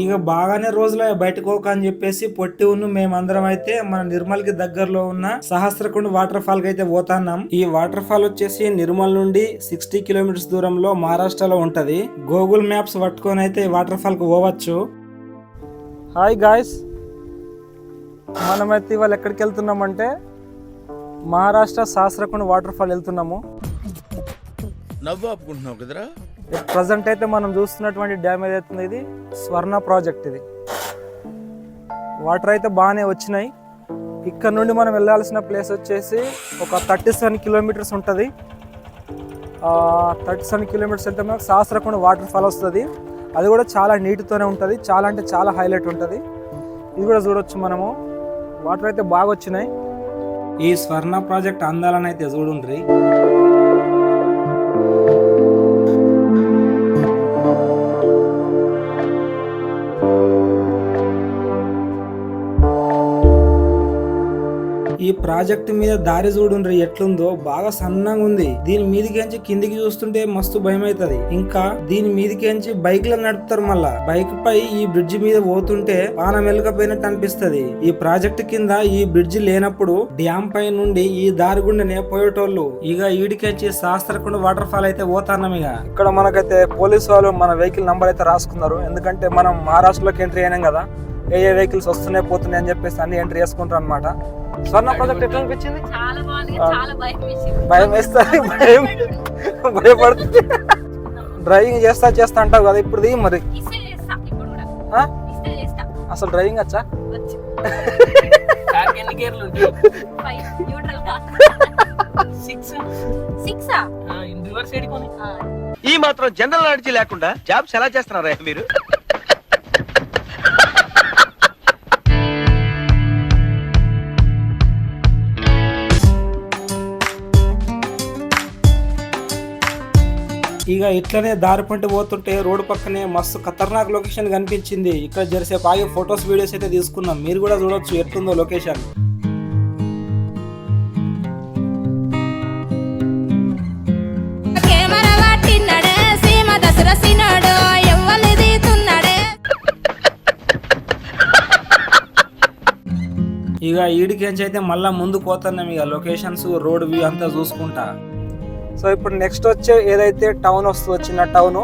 ఇక బాగానే రోజులు బయటకు పోక అని చెప్పేసి పొట్టి ఉన్న మేమందరం అయితే మన నిర్మల్కి దగ్గరలో ఉన్న సహస్రకుండ వాటర్ ఫాల్కి అయితే పోతున్నాం. ఈ వాటర్ ఫాల్ వచ్చేసి నిర్మల్ నుండి సిక్స్టీ కిలోమీటర్స్ దూరంలో మహారాష్ట్రలో ఉంటది. గూగుల్ మ్యాప్స్ పట్టుకొని అయితే ఈ వాటర్ ఫాల్కు పోవచ్చు. Hi guys. మనమైతే ఇవాళ ఎక్కడికి వెళ్తున్నామంటే మహారాష్ట్ర సహస్రకుండ వాటర్ ఫాల్ వెళ్తున్నాము. నవ్వు ఆపుకుంటున్నావు కదరా? ప్రజెంట్ అయితే మనం చూస్తున్నటువంటి డ్యామ్ ఏదైతుంది ఇది స్వర్ణ ప్రాజెక్ట్ ఇది. వాటర్ అయితే బాగానే వచ్చినాయి. ఇక్కడ నుండి మనం వెళ్ళాల్సిన ప్లేస్ వచ్చేసి ఒక థర్టీ సెవెన్ కిలోమీటర్స్ ఉంటుంది. థర్టీ సెవెన్ కిలోమీటర్స్ వెళ్తే మనకు సహస్రకుండ వాటర్ ఫాల్ వస్తుంది. అది కూడా చాలా నీటితోనే ఉంటుంది. చాలా అంటే చాలా హైలైట్ ఉంటుంది. ఇది కూడా చూడొచ్చు మనము. వాటర్ అయితే బాగా వచ్చినాయి. ఈ స్వర్ణ ప్రాజెక్ట్ అందాలని అయితే చూడుండ్రి. ప్రాజెక్ట్ మీద దారి చూడుండ్రి ఎట్లుందో బాగా సన్నగా ఉంది. దీని మీదికెంచి కిందికి చూస్తుంటే మస్తు భయం అవుతుంది ఇంకా దీని మీదికెంచి బైక్లు నడుపుతారు మళ్ళా. బైక్ పై ఈ బ్రిడ్జ్ మీద పోతుంటే పానం వెళ్ళకపోయినట్టు అనిపిస్తది. ఈ ప్రాజెక్ట్ కింద ఈ బ్రిడ్జ్ లేనప్పుడు డ్యామ్ పై నుండి ఈ దారి గుండెనే పోయేటోళ్ళు. ఇక ఈడికెంచి శాస్త్రకుండా వాటర్ ఫాల్ అయితే పోతాన్నాం ఇక. ఇక్కడ మనకైతే పోలీసు వాళ్ళు మన వెహికల్ నంబర్ అయితే రాసుకున్నారు. ఎందుకంటే మనం మహారాష్ట్రలోకి ఎంట్రీ అయినాం కదా. ఏ ఏ వెహికల్స్ వస్తున్నాయి పోతున్నాయి అని చెప్పేసి అన్ని ఎంట్రీ చేసుకుంటారు అనమాట స్వర్ణ ప్రాజెక్ట్ ఎట్లా అనిపించింది? చాలా బాగుంది ఆ. చాలా భయం వేసింది. భయం వేస్తుంది భయం. భయపడుతుంది. డ్రైవింగ్ చేస్తా చేస్తా అంటావు కదా ఇప్పుడు దిగి మరి. ఇస్తే చేస్తా ఇప్పుడు కూడా. ఆ? ఇస్తే చేస్తా. అసలు డ్రైవింగ్ వచ్చా? వచ్చి. ఎన్ని గేర్లు ఉంటాయి? ఫైవ్ న్యూట్రల్గా. సిక్స్ సిక్స్ రివర్స్ ఎడుకొని ఈ మాత్రం జనరల్ నాలెడ్జ్ లేకుండా జాబ్స్ ఎలా చేస్తున్నారా మీరు? ఇక ఇట్లనే దారి పంట పోతుంటే రోడ్డు పక్కనే మస్తు ఖతర్నాక్ లొకేషన్ కనిపించింది. ఇక్కడ జరసేపు ఆగి ఫొటోస్ వీడియోస్ అయితే తీసుకున్నాం. మీరు కూడా చూడొచ్చు ఎట్లుందో లొకేషన్ ఇక ఈడికించి అయితే మళ్ళా ముందు పోతున్నాం ఇక లొకేషన్స్ రోడ్ వ్యూ అంతా చూసుకుంటా. సో ఇప్పుడు నెక్స్ట్ వచ్చే ఏదైతే టౌన్ వస్తుందో చిన్న టౌన్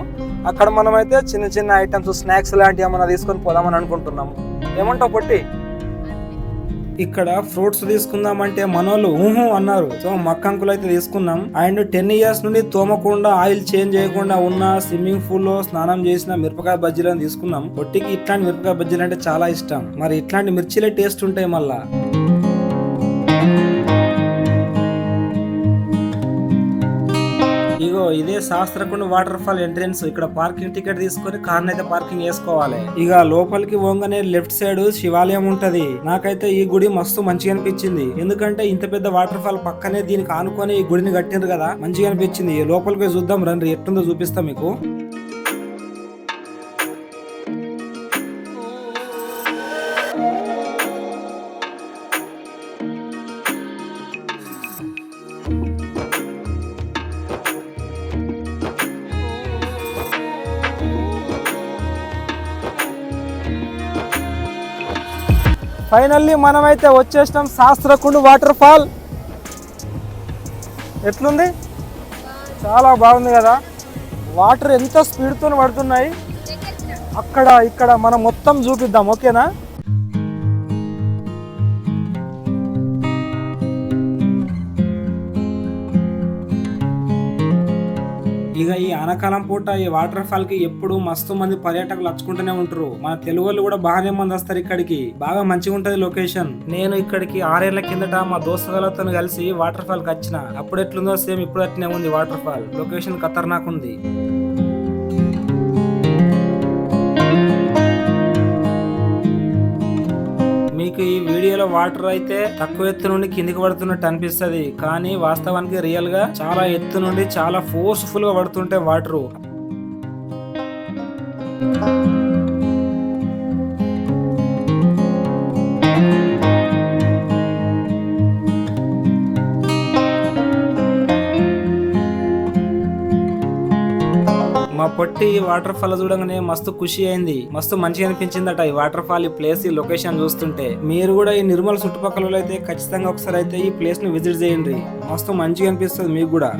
అక్కడ మనం అయితే చిన్న చిన్న ఐటమ్స్ స్నాక్స్ లాంటివి ఏమైనా తీసుకొని పోదామని అనుకుంటున్నాము. ఏమంటావు పొట్టి? ఇక్కడ ఫ్రూట్స్ తీసుకుందాం అంటే మనోళ్ళు ఊహు అన్నారు. సో మక్కంకులు అయితే తీసుకున్నాం. అండ్ టెన్ ఇయర్స్ నుండి తోమకుండా ఆయిల్ చేంజ్ చేయకుండా ఉన్న స్విమ్మింగ్ పూల్లో స్నానం చేసిన మిరపకాయ బజ్జీలను తీసుకున్నాం. పొట్టికి ఇట్లాంటి మిరపకాయ బజ్జీలు అంటే చాలా ఇష్టం. మరి ఇట్లాంటి మిర్చిలే టేస్ట్ ఉంటాయి మళ్ళా. ఇగో ఇదే శాస్త్రకుండ వాటర్ ఫాల్ ఎంట్రన్స్. ఇక్కడ పార్కింగ్ టికెట్ తీసుకొని కార్ అయితే పార్కింగ్ చేసుకోవాలి. ఇక లోపలికి పోగానే లెఫ్ట్ సైడ్ శివాలయం ఉంటది. నాకైతే ఈ గుడి మస్తు మంచిగా అనిపించింది. ఎందుకంటే ఇంత పెద్ద వాటర్ ఫాల్ పక్కనే దీనికి ఆనుకొని ఈ గుడిని కట్టిండ్రు కదా మంచిగా అనిపించింది. లోపలికి చూద్దాం రండి ఎట్టుందో చూపిస్తాం మీకు. ఫైనల్లీ మనమైతే వచ్చేసినాం శాస్త్రకుండు వాటర్ ఫాల్ ఎట్లుంది? చాలా బాగుంది కదా. వాటర్ ఎంత స్పీడ్తో పడుతున్నాయి. అక్కడ ఇక్కడ మనం మొత్తం చూపిద్దాం ఓకేనా? ఇక ఈ ఆనకాలం పూట ఈ వాటర్ ఫాల్కి ఎప్పుడు మస్తు మంది పర్యాటకులు వచ్చుకుంటూనే ఉంటారు. మన తెలుగు వాళ్ళు కూడా బాగానే మంది వస్తారు ఇక్కడికి. బాగా మంచిగా ఉంటది లొకేషన్. నేను ఇక్కడికి ఆరేళ్ళ కిందట మా దోస్తులతో కలిసి వాటర్ ఫాల్కి వచ్చిన. అప్పుడు ఎట్లుందో సేమ్ ఇప్పుడు అట్నే ఉంది వాటర్ ఫాల్. లొకేషన్ ఖతర్నాక్ ఉంది. మీకు ఈ వీడియోలో వాటర్ అయితే తక్కువ ఎత్తు నుండి కిందికి పడుతున్నట్టు అనిపిస్తది. కానీ వాస్తవానికి రియల్గా చాలా ఎత్తు నుండి చాలా ఫోర్స్ఫుల్గా పడుతుంటే వాటర్ పొట్టి ఈ వాటర్ ఫాల్ చూడగానే మస్తు ఖుషి అయింది. మస్తు మంచిగా అనిపించిందట ఈ వాటర్ ఫాల్ ఈ ప్లేస్ ఈ లొకేషన్ చూస్తుంటే. మీరు కూడా ఈ నిర్మల్ చుట్టుపక్కల అయితే ఖచ్చితంగా ఒకసారి అయితే ఈ ప్లేస్ని విజిట్ చేయండి. మస్తు మంచిగా అనిపిస్తుంది మీకు కూడా.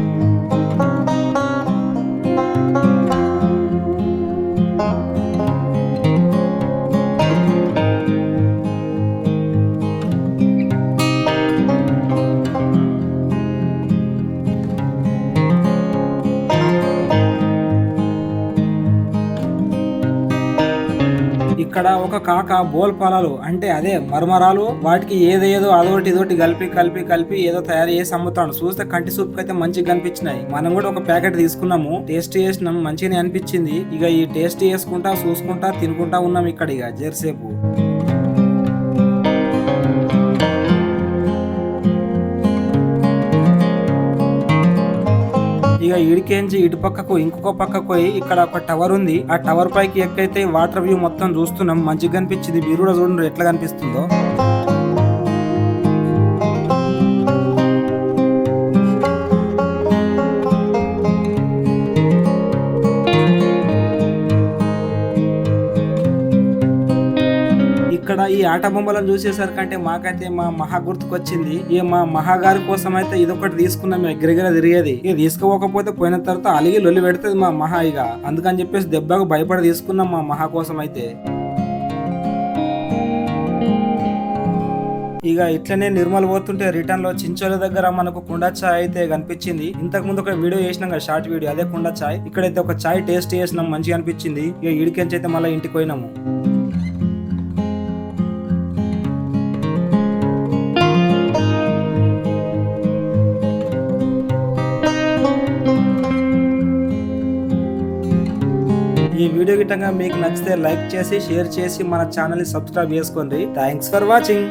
ఇక్కడ ఒక కాక బోల్పాలలు అంటే అదే మరమరాలు వాటికి ఏదేదో అదొకటి ఇదొకటి కలిపి కలిపి కలిపి ఏదో తయారు చేసి అమ్ముతాడు చూస్తే కంటి సూప్ అయితే మంచిగా కనిపించినాయి. మనం కూడా ఒక ప్యాకెట్ తీసుకున్నాము. టేస్ట్ చేసినాం మంచిగానే అనిపించింది. ఇక ఈ టేస్ట్ చేసుకుంటా చూసుకుంటా తినుకుంటా ఉన్నాం ఇక్కడ ఇక జెర్సేపు. ఇక ఇడికేంచి ఇటు పక్కకు ఇంకొక పక్కకు పోయి ఇక్కడ ఒక టవర్ ఉంది. ఆ టవర్ పైకి ఎక్కైతే వాటర్ వ్యూ మొత్తం చూస్తున్నాం మంచిగా కనిపించింది మీరు కూడా చూడండి ఎట్లా కనిపిస్తుందో. ఈ ఆట బొమ్మలను చూసేసరికంటే మాకైతే మా మహా గుర్తుకొచ్చింది. ఈ మా మహాగారి కోసం అయితే ఇదొకటి తీసుకున్నాం. ఎగిరిగిర తిరిగేది. ఇక తీసుకోకపోతే పోయిన తర్వాత అలిగి లొల్లి పెడుతుంది మా మహా ఇక. అందుకని చెప్పేసి దెబ్బకు భయపడి తీసుకున్నాం మా మహా కోసం అయితే ఇక ఇట్లనే నిర్మల్ పోతుంటే రిటర్న్లో చించోల దగ్గర మనకు కుండ చాయ్ అయితే కనిపించింది. ఇంతకు ముందు ఒక వీడియో చేసినాం కదా షార్ట్ వీడియో అదే కుండ చాయ్. ఇక్కడైతే ఒక చాయ్ టేస్ట్ చేసినాం మంచిగా అనిపించింది. ఇక ఇడికెంచి అయితే మళ్ళీ ఇంటికి పోయినాము. వీడియో గిట్టంగా మీకు నచ్చితే లైక్ చేసి షేర్ చేసి మన ఛానల్ని సబ్స్క్రైబ్ చేసుకోండి. Thanks for watching